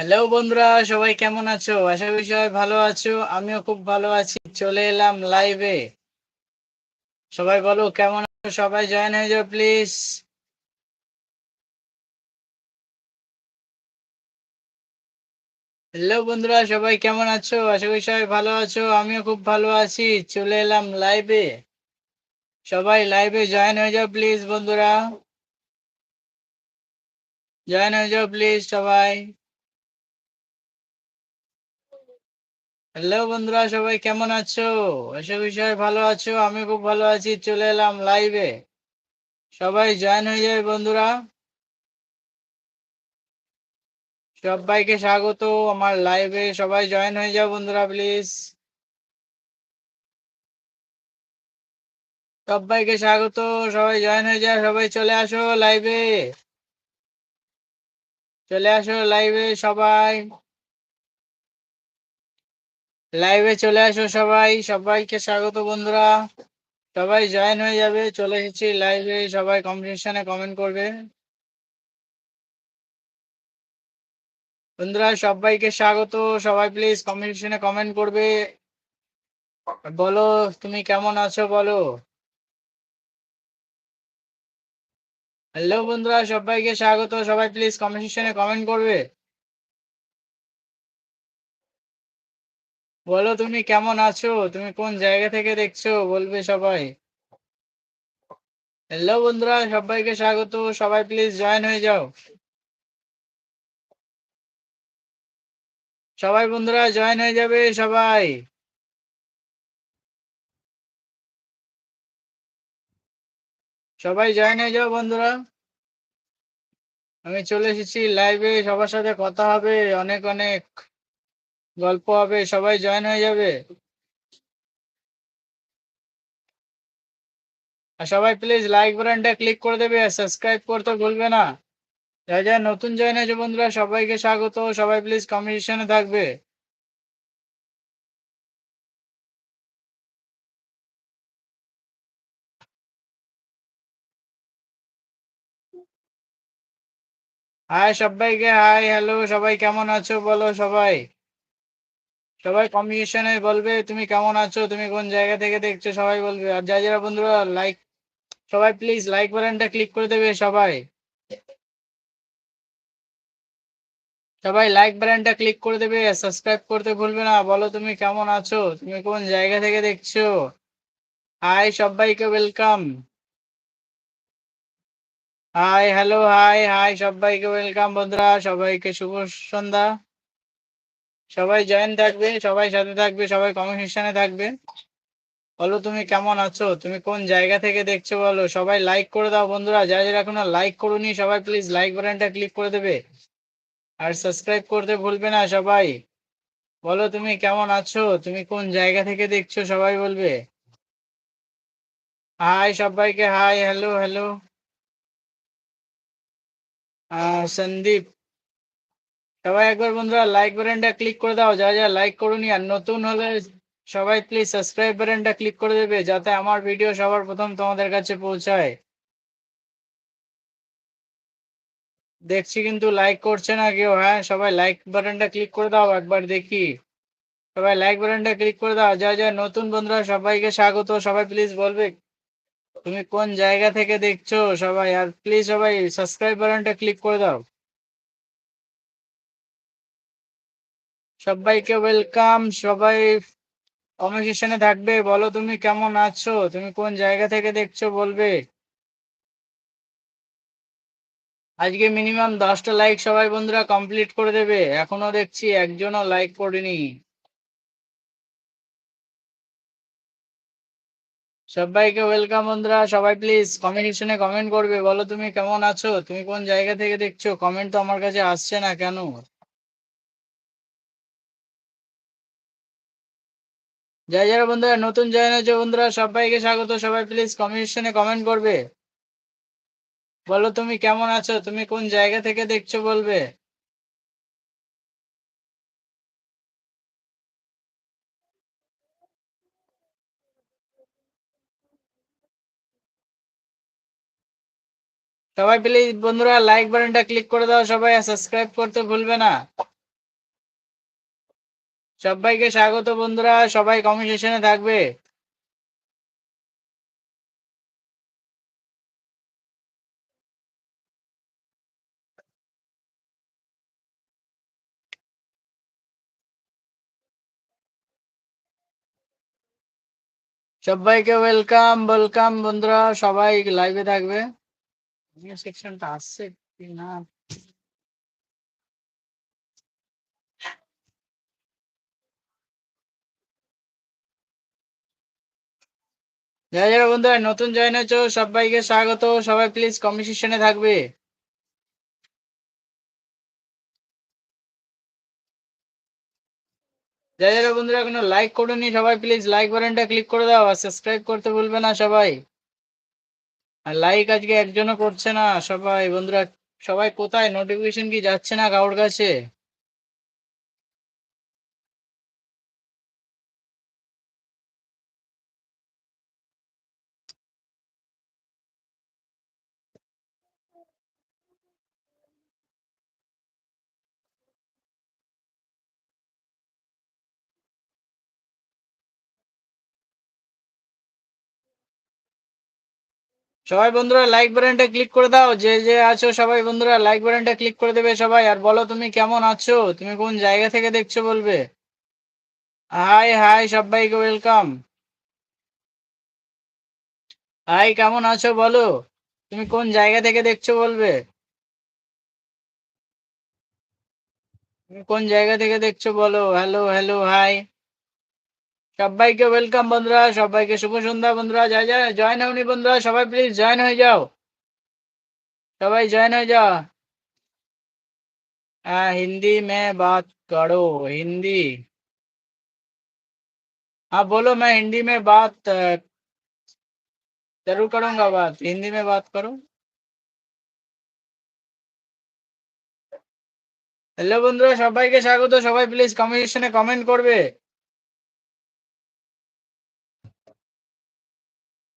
Hello বন্ধুরা, সবাই কেমন আছো? আশা করি সবাই ভালো আছো। আমিও খুব ভালো আছি। চলে এলাম লাইভে সবাই বলো, কেমন আছো? সবাই জয়েন হয়ে যাও প্লিজ হ্যালো বন্ধুরা, সবাই কেমন আছো? আশা করি সবাই ভালো আছো। আমিও খুব ভালো আছি। চলে এলাম লাইভে সবাই লাইভে জয়েন হয়ে যাও প্লিজ বন্ধুরা। জয়েন হয়ে যাও প্লিজ সবাই। হ্যালো বন্ধুরা, সবাই কেমন আছো? করি সবাই ভালো আছো আমি খুব ভালো আছি, চলে এলাম লাইভে সবাই জয়েন হয়ে যাবে বন্ধুরা। সবাইকে স্বাগত, আমার লাইভে সবাই জয়েন হয়ে যাও বন্ধুরা প্লিজ সবাইকে স্বাগত, সবাই জয়েন হয়ে যাও, সবাই চলে আসো লাইভে চলে আসো লাইভে সবাই। লাইভে চলে আসো সবাই। সবাইকে স্বাগত বন্ধুরা। সবাই জয়েন হয়ে যাবে। চলে এসেছি লাইভে সবাই কম্পিটিশনে কমেন্ট করবে। বন্ধুরা, সবাইকে স্বাগত। সবাই প্লিজ কম্পিটিশনে কমেন্ট করবে। বলো, তুমি কেমন আছো বলো। হ্যালো বন্ধুরা, সবাইকে স্বাগত। সবাই প্লিজ কমেন্ট কমেন্ট করবে। বলো তুমি কেমন আছো? তুমি কোন জায়গা থেকে দেখছ? বলবে সবাই। হ্যালো বন্ধুরা, সবাইকে স্বাগত। সবাই প্লিজ জয়েন হয়ে যাও। সবাই বন্ধুরা জয়েন হয়ে যাবে সবাই। সবাই জয়েন হয়ে যাও বন্ধুরা। আমি চলে এসেছি লাইভে সবার সাথে কথা হবে অনেক অনেক। গল্প হবে, সবাই জয়েন হয়ে যাবে। আর সবাই প্লিজ লাইক বাটনটা ক্লিক করে দেবে আর সাবস্ক্রাইব করতে ভুলবে না। যা যা নতুন জয়েন হয়েছে বন্ধুরা, সবাইকে স্বাগত। সবাই প্লিজ কম্পিটিশনে থাকবে। হাই সবাইকে হাই হ্যালো সবাই কেমন আছো বলো সবাই? সবাই কম্পিটিশনে বলবে, তুমি কেমন আছো, তুমি কোন জায়গা থেকে দেখছ, সবাই বলবে। আর যা যারা বন্ধুরা লাইক সবাই প্লিজ লাইক বাটনটা ক্লিক করে দেবে সবাই। সবাই লাইক বাটনটা ক্লিক করে দেবে সাবস্ক্রাইব করতে ভুলবে না। বলো তুমি কেমন আছো, তুমি কোন জায়গা থেকে দেখছ? হাই সবাইকে welcome hi hello hi hi সবাইকে ওয়েলকাম বন্ধুরা, সবাইকে শুভ সন্ধ্যা। সবাই জয়েন থাকবে, সবাই সাথে থাকবে, সবাই কমিউনিকেশনে থাকবে। বলো তুমি কেমন আছো? তুমি কোন জায়গা থেকে দেখছ বলো? সবাই লাইক করে দাও বন্ধুরা। যারা যারা এখনও লাইক করুনি, সবাই প্লিজ লাইক বাটনটা ক্লিক করে দেবে। আর সাবস্ক্রাইব করতে ভুলবে না সবাই। বলো তুমি কেমন আছো? তুমি কোন জায়গা থেকে দেখছ সবাই বলবে। হাই সবাইকে হাই হ্যালো হ্যালো সন্দীপ সবাই একবার বন্ধুরা লাইক বাটনটা ক্লিক করে দাও যা যা লাইক করুনি আর নতুন হলে সবাই প্লিজ সাবস্ক্রাইব বাটনটা ক্লিক করে দেবে, যাতে আমার ভিডিও সবার প্রথম তোমাদের কাছে পৌঁছায়। দেখছি কিন্তু লাইক করছে না কেউ হ্যাঁ সবাই লাইক বাটনটা ক্লিক করে দাও একবার দেখি। সবাই লাইক বাটনটা ক্লিক করে দাও যা যা নতুন বন্ধুরা সবাইকে স্বাগত, সবাই প্লিজ বলবে, তুমি কোন জায়গা থেকে দেখছ? সবাই, আর প্লিজ সবাই সাবস্ক্রাইব বাটনটা ক্লিক করে দাও। সবাইকে ওয়েলকাম সবাই কমিউনিকেশনে থাকবে। বলো তুমি কেমন আছো? তুমি কোন জায়গা থেকে দেখছ বলবে? আজকে মিনিমাম দশটা লাইক সবাই বন্ধুরা কমপ্লিট করে দেবে। এখনও দেখছি একজনও লাইক করেনি। সবাইকে ওয়েলকাম বন্ধুরা, সবাই প্লিজ কমিউনিকেশনে কমেন্ট করবে। বলো তুমি কেমন আছো? তুমি কোন জায়গা থেকে দেখছ? কমেন্ট তো আমার কাছে আসছে না কেন? যারা যারা বন্ধুরা, নতুন জয়েন হয়েছে বন্ধুরা, সবাইকে স্বাগত। সবাই প্লিজ কমিউনিকেশনে কমেন্ট করবে। বলো তুমি কেমন আছো? তুমি কোন জায়গা থেকে দেখছ বলবে? সবাই প্লিজ বন্ধুরা লাইক বাটনটা ক্লিক করে দাও সবাই সাবস্ক্রাইব করতে ভুলবে না। সবাইকে স্বাগত বন্ধুরা, সবাই কমেন্ট সেশনে থাকবে। সবাইকে ওয়েলকাম ওয়েলকাম বন্ধুরা, সবাই লাইভে থাকবে। সেকশনটা আসছে কি না? যারা যারা বন্ধুরা, নতুন জয়েন হয়েছো, সবাইকে স্বাগত। সবাই প্লিজ কমিশনে থাকবে। যারা যারা বন্ধুরা কোনো লাইক করুনি, সবাই প্লিজ লাইক বাটনটা ক্লিক করে দাও, আর সাবস্ক্রাইব করতে ভুলবে না সবাই। আর লাইক আজকে একজনও করছে না, সবাই বন্ধুরা, সবাই কোথায়? নোটিফিকেশন কি যাচ্ছে না কারোর কাছে? সবাই বন্ধুরা লাইক বাটনটা ক্লিক করে দাও। যে যে আছো সবাই বন্ধুরা লাইক বাটনটা ক্লিক করে দেবে সবাই। আর বলো তুমি কেমন আছো? তুমি কোন জায়গা থেকে দেখছ বলবে? হাই হাই সবাইকে ওয়েলকাম হাই কেমন আছো বলো? তুমি কোন জায়গা থেকে দেখছ বলবে? তুমি কোন জায়গা থেকে দেখছ বলো? হ্যালো হ্যালো হাই সবাইকে ওয়েলকাম বন্ধুরা সবাইকে শুভ সন্ধ্যা বন্ধুরা যাই যাই জয়েন হওনি বন্ধুরা সবাই প্লিজ জয়েন হয়ে যাও সবাই জয়েন হয়ে যাও हाँ हिंदी में बात करो हिंदी हाँ बोलो मैं हिंदी में बात अ, जरूर करूंगा बात हिंदी में बात करो হ্যালো বন্ধুরা সবাইকে স্বাগত সবাই প্লিজ কমেন্ট কমেন্ট করবে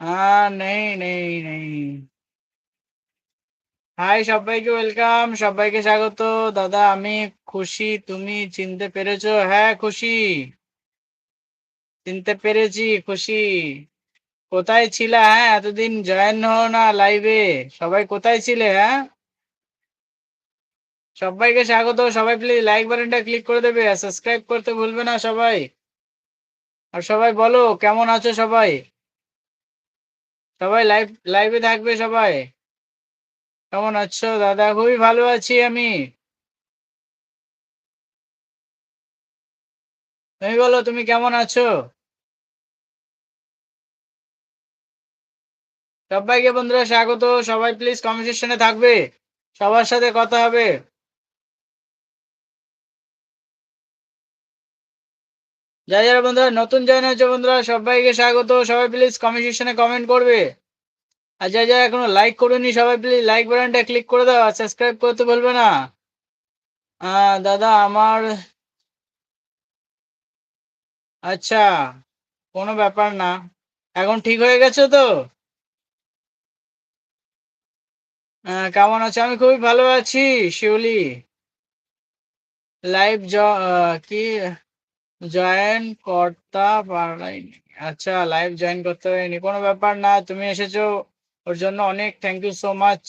हाँ नहीं नहीं नहीं হাই সবাইকে ওয়েলকাম সবাইকে স্বাগত দাদা আমি খুশি তুমি চিনতে পেরেছো হ্যাঁ খুশি চিনতে পেরেছি খুশি কোথায় ছিলে হ্যাঁ এতদিন জয়েন হও না লাইভে সবাই কোথায় ছিলে হ্যাঁ সবাইকে স্বাগত সবাই প্লিজ লাইক বাটনটা ক্লিক করে দেবে আর সাবস্ক্রাইব করতে ভুলবে না সবাই আর সবাই বলো কেমন আছো সবাই সবাই লাইভ লাইভে থাকবে সবাই। কেমন আছো? দাদা, খুবই ভালো আছি আমি। তুমি বলো, তুমি কেমন আছো? সবাইকে বন্ধুরা স্বাগত। সবাই প্লিজ কনভারসেশনে থাকবে। সবার সাথে কথা হবে। যারা যারা বন্ধুরা, নতুন জয়েন হয়েছে বন্ধুরা, সবাইকে স্বাগত। সবাই প্লিজ কনভারসেশনে কমেন্ট করবে। আর যারা যারা এখনও লাইক করেনি, সবাই প্লিজ লাইক বাটনটা ক্লিক করে দাও আর সাবস্ক্রাইব করতে বলবে না। দাদা, আমার আচ্ছা কোনো ব্যাপার না। এখন ঠিক হয়ে গেছে তো? কেমন আছো? আমি খুবই ভালো আছি, শিউলি। লাইভ জ কি জয়েন করতে পারাইনি আচ্ছা লাইভ জয়েন করতে পারিনি কোনো ব্যাপার না, তুমি এসেছ। ওর জন্য অনেক থ্যাংক ইউ সো মাচ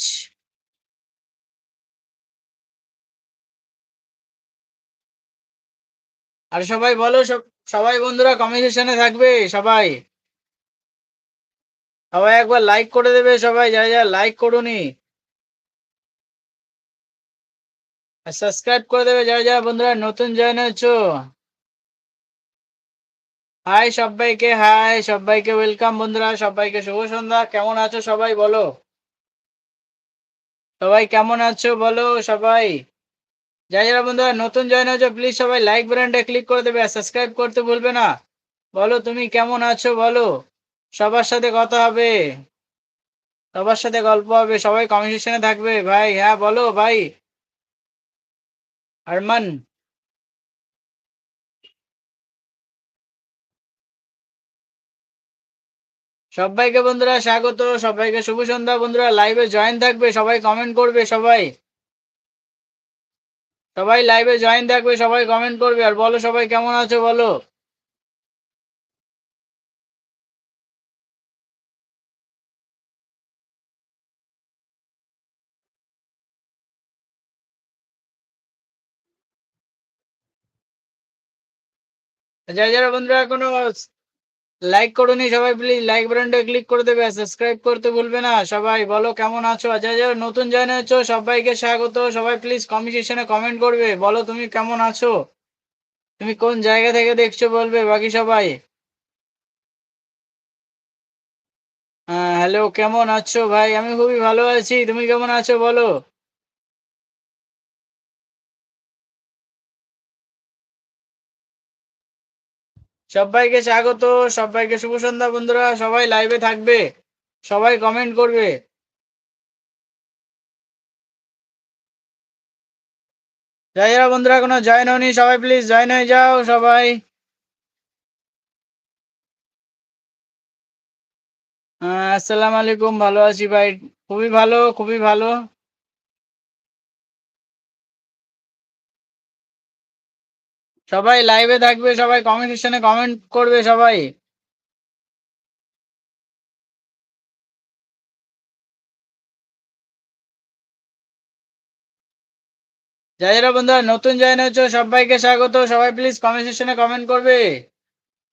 আর সবাই বলো, সব, সবাই বন্ধুরা কমিউনিকেশনে থাকবে, সবাই। সবাই একবার লাইক করে দেবে, সবাই। যারা যারা লাইক করুনি, আর সাবস্ক্রাইব করে দেবে, যারা যারা বন্ধুরা নতুন জয়েন হয়েছো। হাই সবাইকে হাই সবাইকে ওয়েলকাম বন্ধুরা, সবাইকে শুভ সন্ধ্যা। কেমন আছো সবাই, বলো? সবাই কেমন আছো, বলো সবাই? যারা যারা বন্ধুরা, নতুন জয়েন হয়েছো প্লিজ সবাই লাইক বাটনটা ক্লিক করে দেবে আর সাবস্ক্রাইব করতে ভুলবে না। বলো, তুমি কেমন আছো, বলো? সবার সাথে কথা হবে। সবার সাথে গল্প হবে, সবাই কমিউনিকেশনে থাকবে। ভাই হ্যাঁ বলো, ভাই। আরমান সবাইকে বন্ধুরা স্বাগত, সবাইকে শুভ সন্ধ্যা বন্ধুরা লাইভে জয়েন থাকবে, সবাই কমেন্ট করবে, সবাই। সবাই লাইভে জয়েন থাকবে, সবাই কমেন্ট করবে, আর বলো সবাই কেমন আছো বলো। যারা যারা বন্ধুরা এখনও লাইক করুনি সবাই প্লিজ লাইক বাটনটা ক্লিক করে দেবে সাবস্ক্রাইব করতে ভুলবে না। সবাই বলো কেমন আছো? আর যারা নতুন জয়েন হয়েছো সবাইকে স্বাগত। সবাই প্লিজ কমেন্ট সেকশনে কমেন্ট করবে। বলো তুমি কেমন আছো? তুমি কোন জায়গা থেকে দেখছ বলবে? বাকি সবাই। হ্যাঁ হ্যালো কেমন আছো ভাই? আমি খুবই ভালো আছি। তুমি কেমন আছো বলো? সবাইকে স্বাগত, সবাইকে শুভ সন্ধ্যা বন্ধুরা, সবাই লাইভে থাকবে, সবাই কমেন্ট করবে। যাই যারা বন্ধুরা, কোনো জয়েন হয়নি সবাই প্লিজ জয়েন হয়ে যাও সবাই। আসসালামু আলাইকুম, ভালো আছি ভাই, খুবই ভালো খুবই ভালো। সবাই লাইভে থাকবে, সবাই কমেন্ট সেকশনে কমেন্ট করবে সবাই। যাই যারা বন্ধুরা, নতুন জয়েন হয়েছো, সবাইকে স্বাগত। সবাই প্লিজ কমেন্ট সেকশনে কমেন্ট করবে।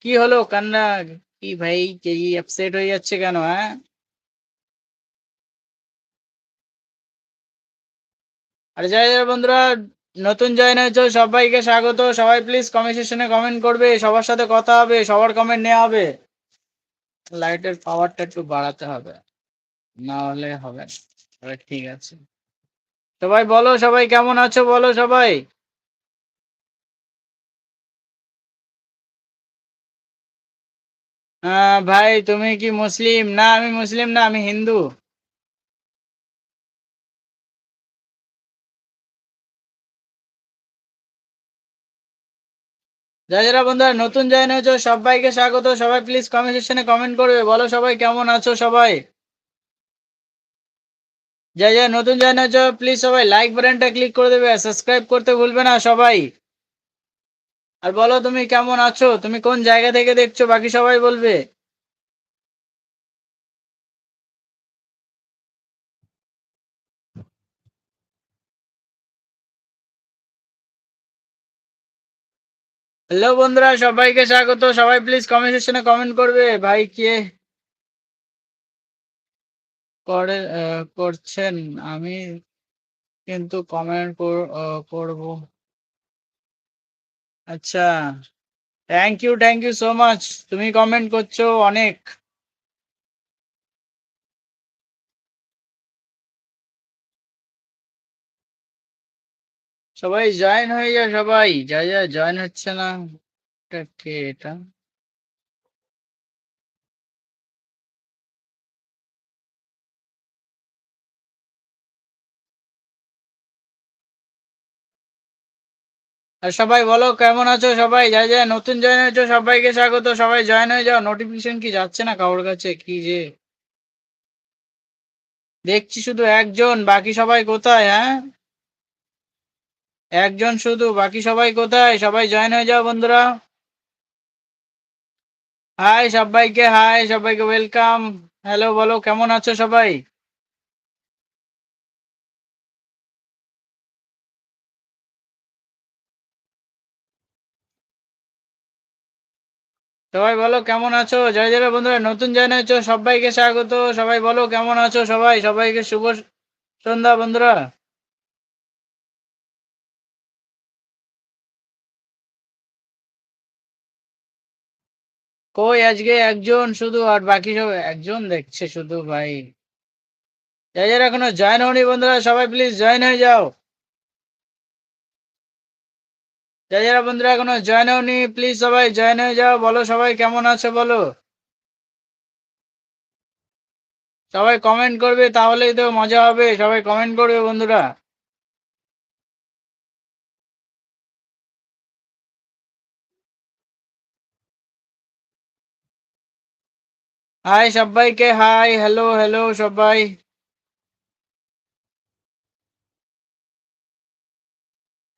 কি হলো? কান্না? কি ভাই? কি আপসেট হয়ে যাচ্ছে কেন হ্যাঁ? আর যাই যারা বন্ধুরা নতুন জয়েন হয়েছো, সবাইকে স্বাগত। সবাই প্লিজ কমেন্ট সেকশনে কমেন্ট করবে, সবার সাথে কথা হবে, সবার কমেন্ট নেওয়া হবে। লাইটের পাওয়ারটা একটু বাড়াতে হবে, না হলে হবে ঠিক আছে। সবাই বলো সবাই কেমন আছো, বলো সবাই। ভাই তুমি কি মুসলিম? না, আমি মুসলিম না, আমি হিন্দু। যারা বন্ধুরা, নতুন জয়েন হয়েছো সবাইকে স্বাগত। সবাই প্লিজ কমেন্ট সেকশনে কমেন্ট করবে, বলো সবাই কেমন আছো সবাই? যাই যা নতুন জয়েন হয়েছো প্লিজ সবাই লাইক বাটনটা ক্লিক করে দেবে সাবস্ক্রাইব করতে ভুলবে না সবাই। আর বলো তুমি কেমন আছো? তুমি কোন জায়গা থেকে দেখছ? বাকি সবাই বলবে। হ্যালো বন্ধুরা, সবাইকে স্বাগত। সবাই প্লিজ কমেন্ট সেকশনে কমেন্ট করবে। ভাই, কে করে করছেন? আমি কিন্তু কমেন্ট করব। আচ্ছা thank you thank you so much তুমি কমেন্ট করছ অনেক। সবাই জয়েন হয়ে যা সবাই। যা যা জয়েন হচ্ছে না, এটা কে এটা? আর সবাই বলো, কেমন আছো সবাই? যা যা নতুন জয়েন হয়েছো, সবাইকে স্বাগত। সবাই জয়েন হয়ে যাও। নোটিফিকেশন কি যাচ্ছে না কারোর কাছে? কি যে? দেখছি শুধু একজন, বাকি সবাই কোথায় হ্যাঁ? একজন শুধু, বাকি সবাই কোথায়? সবাই জয়েন হয়ে যাও বন্ধুরা। হাই সবাইকে হাই সবাইকে ওয়েলকাম হ্যালো বলো, কেমন আছো সবাই? সবাই বলো, কেমন আছো? জয় জয় বন্ধুরা, নতুন জয়েন হয়েছো, সবাইকে স্বাগত। সবাই বলো, কেমন আছো সবাই? সবাইকে শুভ সন্ধ্যা বন্ধুরা। কই আজকে একজন শুধু আর বাকি সব একজন দেখছে শুধু ভাই। যাই যারা এখনও জয়েন হওনি বন্ধুরা, সবাই প্লিজ জয়েন হয়ে যাও। যারা যারা বন্ধুরা এখনও জয়েন হওনি প্লিজ সবাই জয়েন হয়ে যাও। বলো সবাই কেমন আছে বলো। সবাই কমেন্ট করবে, তাহলেই তো মজা হবে। সবাই কমেন্ট করবে বন্ধুরা। হাই সবাইকে হাই হ্যালো হ্যালো সবাই।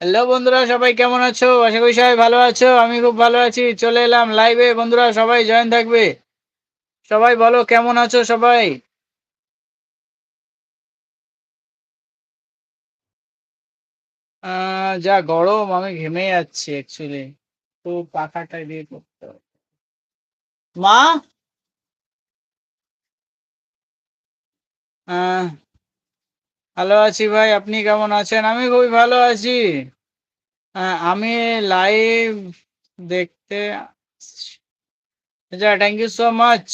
হ্যালো বন্ধুরা, সবাই কেমন আছো? আশা করি সবাই ভালো আছো, আমি খুব ভালো আছি। চলে এলাম লাইভে বন্ধুরা, সবাই জয়েন থাকবে। সবাই বলো, কেমন আছো সবাই? যা গরম, আমি ঘেমে যাচ্ছি অ্যাকচুয়ালি তো পাখাটা দিয়ে করতে মা? ভালো আছি ভাই, আপনি কেমন আছেন? আমি খুবই ভালো আছি। আমি লাইভ দেখতে আচ্ছা থ্যাংক ইউ সো মাচ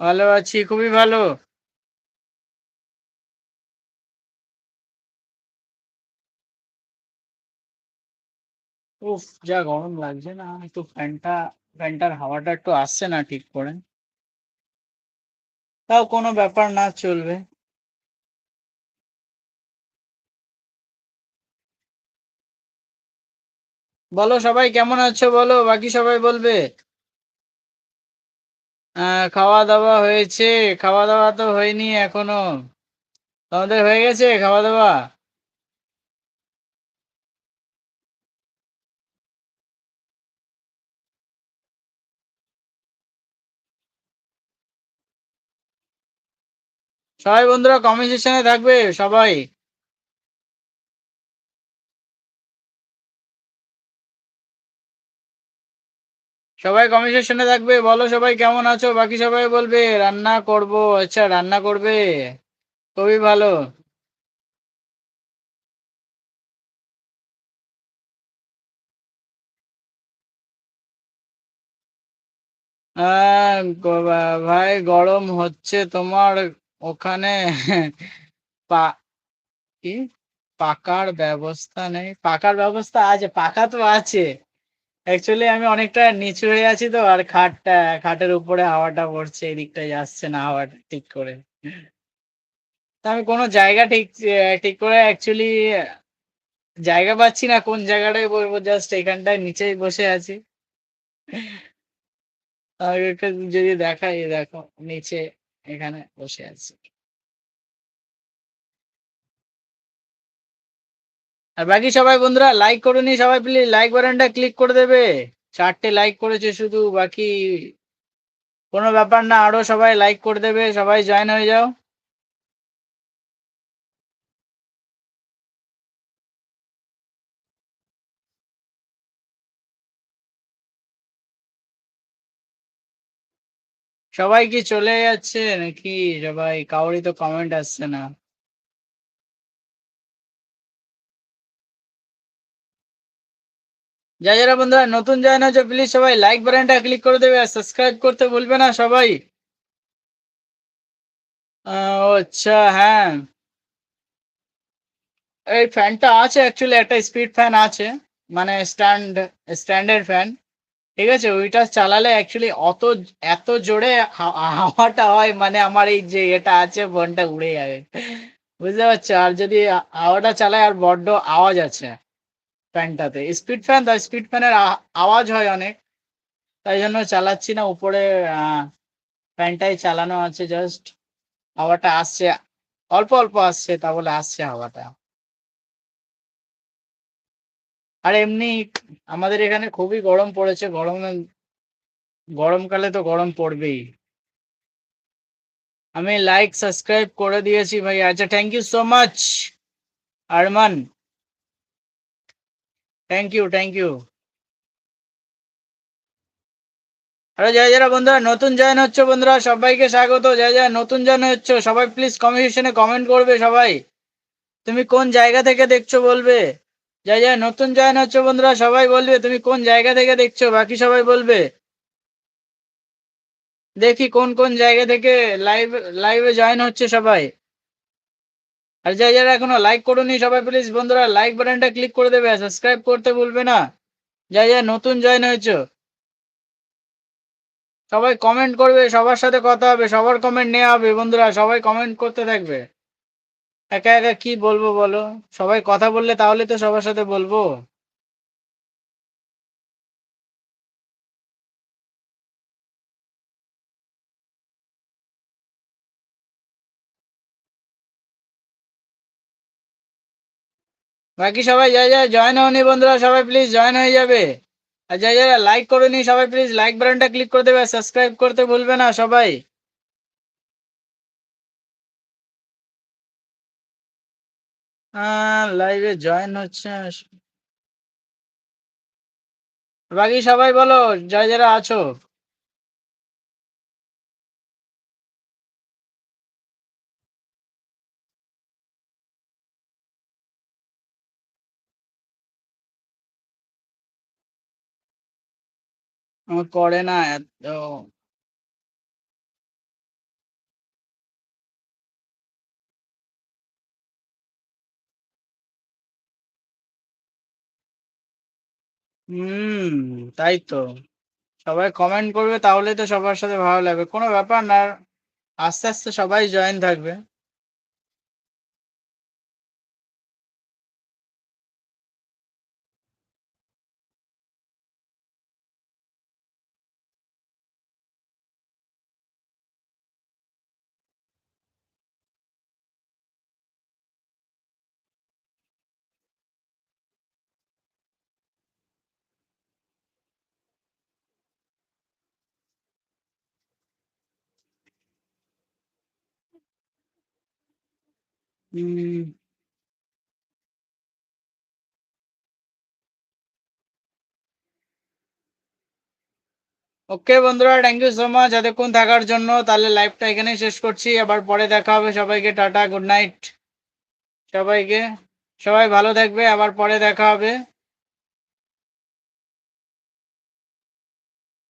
ভালো আছি, খুবই ভালো। উফ, যা গরম লাগছে না একটু ফ্যানটা, ফ্যানটার হাওয়াটা একটু আসছে না ঠিক করে। তাও কোনো ব্যাপার না, চলবে। বলো সবাই কেমন আছো বলো, বাকি সবাই বলবে? খাওয়া দাওয়া হয়েছে খাওয়া দাওয়া তো হয়নি এখনও। তোমাদের হয়ে গেছে খাওয়া দাওয়া সবাই বন্ধুরা কমেন্ট সেকশনে থাকবে, সবাই। সবাই কমেন্ট সেকশনে থাকবে, বলো সবাই কেমন আছো? বাকি সবাই বলবে, রান্না করব। আচ্ছা রান্না করবে? খুবই ভালো। ভাই, গরম হচ্ছে তোমার ওখানে পা, কি? পাকার ব্যবস্থা নেই। পাকার ব্যবস্থা আছে, পাকা তো আছে। অ্যাকচুয়ালি আমি অনেকটা নিচু হয়ে আছি তো, আর খাটটা, খাটের উপরে হাওয়াটা পড়ছে এদিকটায় যাচ্ছে না হাওয়াটা ঠিক করে। তা আমি কোনো জায়গা ঠিক ঠিক করে অ্যাকচুয়ালি জায়গা পাচ্ছি না, কোন জায়গাটায় বলব জাস্ট এখানটায় নিচেই বসে আছি। যদি দেখাই, দেখো, নিচে এখানে বসে আছি। আর বাকি সবাই বন্ধুরা লাইক করুনি সবাই প্লিজ লাইক বাটনটা ক্লিক করে দেবে। চারটে লাইক করেছে শুধু, বাকি কোনো ব্যাপার না, আরও সবাই লাইক করে দেবে, সবাই জয়েন হয়ে যাও। সবাই কি চলে যাচ্ছে নাকি? সবাই, কাউরই তো কমেন্ট আসছে না। যা যারা বন্ধুরা নতুন জয়েন হচ্ছে প্লিজ সবাই লাইক বাটনটা ক্লিক করে দেবে আর সাবস্ক্রাইব করতে ভুলবে না সবাই। আচ্ছা হ্যাঁ। এই ফ্যানটা আছে অ্যাকচুয়ালি একটা স্পিড ফ্যান আছে। মানে স্ট্যান্ড স্ট্যান্ডার্ড ফ্যান ঠিক আছে, ওইটা চালালে অ্যাকচুয়ালি অত, এত জোরে হাওয়াটা হয় মানে আমার এই যে এটা আছে ফোনটা উড়ে যাবে। বুঝতে পারছ? আর যদি হাওয়াটা চালায়, আর বড্ড আওয়াজ আছে ফ্যানটাতে। স্পিড ফ্যান তাই স্পিড ফ্যানের আওয়াজ হয় অনেক। তাই জন্য চালাচ্ছি না, উপরে ফ্যানটাই চালানো আছে জাস্ট হাওয়াটা আসছে, অল্প অল্প আসছে, তা বলে আসছে হাওয়াটা। আর এমনি আমাদের এখানে খুবই গরম পড়েছে, গরমে গরমকালে তো গরম পড়বেই। আমি লাইক সাবস্ক্রাইব করে দিয়েছি ভাই। আচ্ছা thank you so much Arman. Thank you thank you আরে যারা যারা বন্ধুরা, নতুন জয়েন হচ্ছে বন্ধুরা, সবাইকে স্বাগত। যারা যারা নতুন জয়েন হচ্ছে, সবাই প্লিজ কমেন্ট কমেন্ট করবে সবাই। তুমি কোন জায়গা থেকে দেখছ বলবে? যারা যাই, নতুন জয়েন হচ্ছে বন্ধুরা, সবাই বলবে, তুমি কোন জায়গা থেকে দেখছ? বাকি সবাই বলবে। দেখি কোন কোন জায়গা থেকে লাইভ লাইভে জয়েন হচ্ছে সবাই। আর যাই যারা এখনও লাইক করুনি, সবাই প্লিজ বন্ধুরা লাইক বাটনটা ক্লিক করে দেবে সাবস্ক্রাইব করতে ভুলবে না। যাই যারা নতুন জয়েন হয়েছো। সবাই কমেন্ট করবে, সবার সাথে কথা হবে, সবার কমেন্ট নেওয়া হবে বন্ধুরা, সবাই কমেন্ট করতে থাকবে। একা একা কি বলব বলো? সবাই কথা বললে তাহলে তো সবার সাথে বলব। বাকি সবাই যা যা জয়েন হওনি বন্ধুরা, সবাই প্লিজ জয়েন হয়ে যাবে। আর যারা যারা লাইক করেনি, সবাই প্লিজ লাইক বাটনটা ক্লিক করে দেবে সাবস্ক্রাইব করতে ভুলবে না সবাই। লাইভে জয়েন হচ্ছে। বাকি সবাই বলো যারা যারা আছো। আমার করে না এত। হুম, তাই তো। সবাই কমেন্ট করবে তাহলে তো সবার সাথে ভালো লাগবে। কোনো ব্যাপার না, আস্তে আস্তে সবাই জয়েন থাকবে। ওকে বন্ধুরা থ্যাংক ইউ সো মাচ এতক্ষণ থাকার জন্য তাহলে লাইভটা এখানেই শেষ করছি। আবার পরে দেখা হবে। সবাইকে টাটা গুড নাইট সবাইকে, সবাই ভালো থাকবে। আবার পরে দেখা হবে।